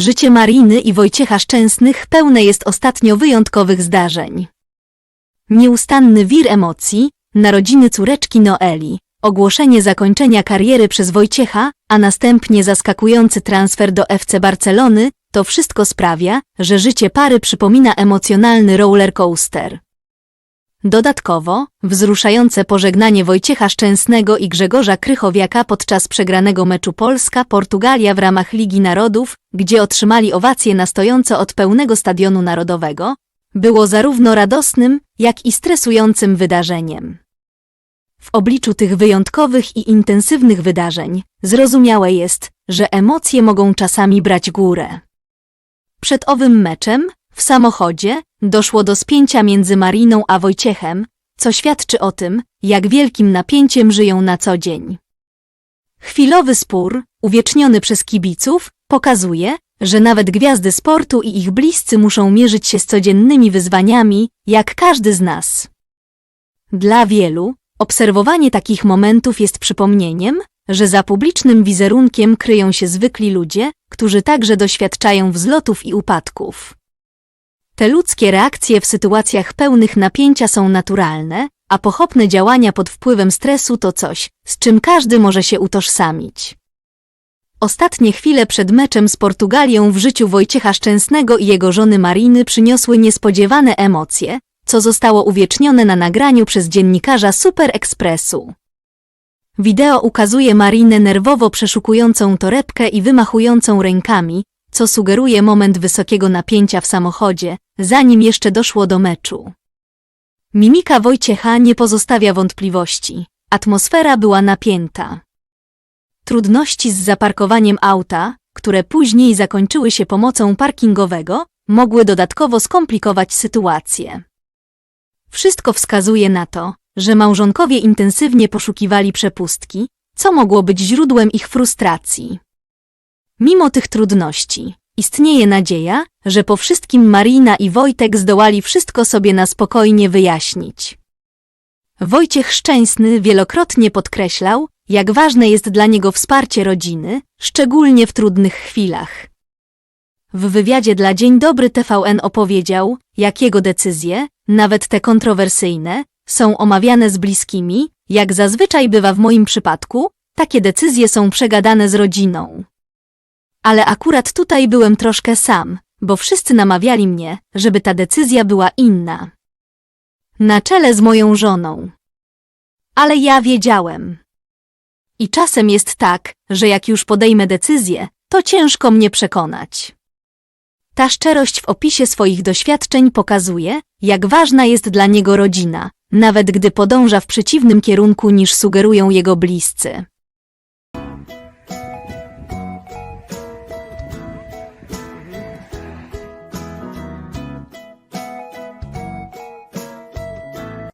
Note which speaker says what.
Speaker 1: życie Mariny i Wojciecha Szczęsnych pełne jest ostatnio wyjątkowych zdarzeń. Nieustanny wir emocji, narodziny córeczki Noeli, ogłoszenie zakończenia kariery przez Wojciecha, a następnie zaskakujący transfer do FC Barcelony, to wszystko sprawia, że życie pary przypomina emocjonalny roller coaster. Dodatkowo, wzruszające pożegnanie Wojciecha Szczęsnego i Grzegorza Krychowiaka podczas przegranego meczu Polska-Portugalia w ramach Ligi Narodów, gdzie otrzymali owację na stojąco od pełnego stadionu narodowego, było zarówno radosnym, jak i stresującym wydarzeniem. W obliczu tych wyjątkowych i intensywnych wydarzeń zrozumiałe jest, że emocje mogą czasami brać górę. Przed owym meczem, w samochodzie, doszło do spięcia między Mariną a Wojciechem, co świadczy o tym, jak wielkim napięciem żyją na co dzień. Chwilowy spór, uwieczniony przez kibiców, pokazuje, że nawet gwiazdy sportu i ich bliscy muszą mierzyć się z codziennymi wyzwaniami, jak każdy z nas. Dla wielu, obserwowanie takich momentów jest przypomnieniem, że za publicznym wizerunkiem kryją się zwykli ludzie, którzy także doświadczają wzlotów i upadków. Te ludzkie reakcje w sytuacjach pełnych napięcia są naturalne, a pochopne działania pod wpływem stresu to coś, z czym każdy może się utożsamić. Ostatnie chwile przed meczem z Portugalią w życiu Wojciecha Szczęsnego i jego żony Mariny przyniosły niespodziewane emocje, co zostało uwiecznione na nagraniu przez dziennikarza Super Expressu. Wideo ukazuje Marinę nerwowo przeszukującą torebkę i wymachującą rękami, co sugeruje moment wysokiego napięcia w samochodzie, zanim jeszcze doszło do meczu. Mimika Wojciecha nie pozostawia wątpliwości. Atmosfera była napięta. Trudności z zaparkowaniem auta, które później zakończyły się pomocą parkingowego, mogły dodatkowo skomplikować sytuację. Wszystko wskazuje na to, że małżonkowie intensywnie poszukiwali przepustki, co mogło być źródłem ich frustracji. Mimo tych trudności, istnieje nadzieja, że po wszystkim Marina i Wojtek zdołali wszystko sobie na spokojnie wyjaśnić. Wojciech Szczęsny wielokrotnie podkreślał, jak ważne jest dla niego wsparcie rodziny, szczególnie w trudnych chwilach. W wywiadzie dla Dzień Dobry TVN opowiedział, jak jego decyzje, nawet te kontrowersyjne, są omawiane z bliskimi, jak zazwyczaj bywa w moim przypadku, takie decyzje są przegadane z rodziną. Ale akurat tutaj byłem troszkę sam, bo wszyscy namawiali mnie, żeby ta decyzja była inna. Na czele z moją żoną. Ale ja wiedziałem. I czasem jest tak, że jak już podejmę decyzję, to ciężko mnie przekonać. Ta szczerość w opisie swoich doświadczeń pokazuje, jak ważna jest dla niego rodzina, nawet gdy podąża w przeciwnym kierunku niż sugerują jego bliscy.